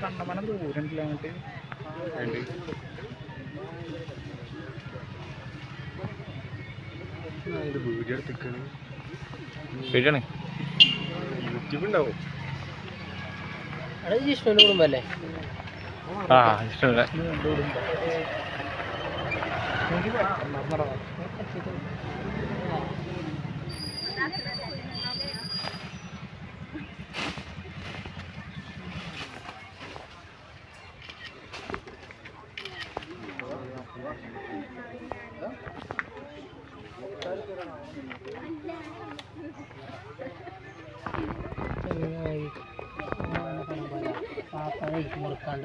കണ്ണമനം ദൂരം അങ്ങോട്ട് വീഡിയോ എടുത്തിക്കാണ്. ശരിയാണ് യൂട്യൂബ് ഉണ്ടാവും അവിടെ ജിഷ്ണുവിന്റെ കുടുംബല്ലേ ಮಹಾಕಾಯ ಮೂರು ಕಾಂಡ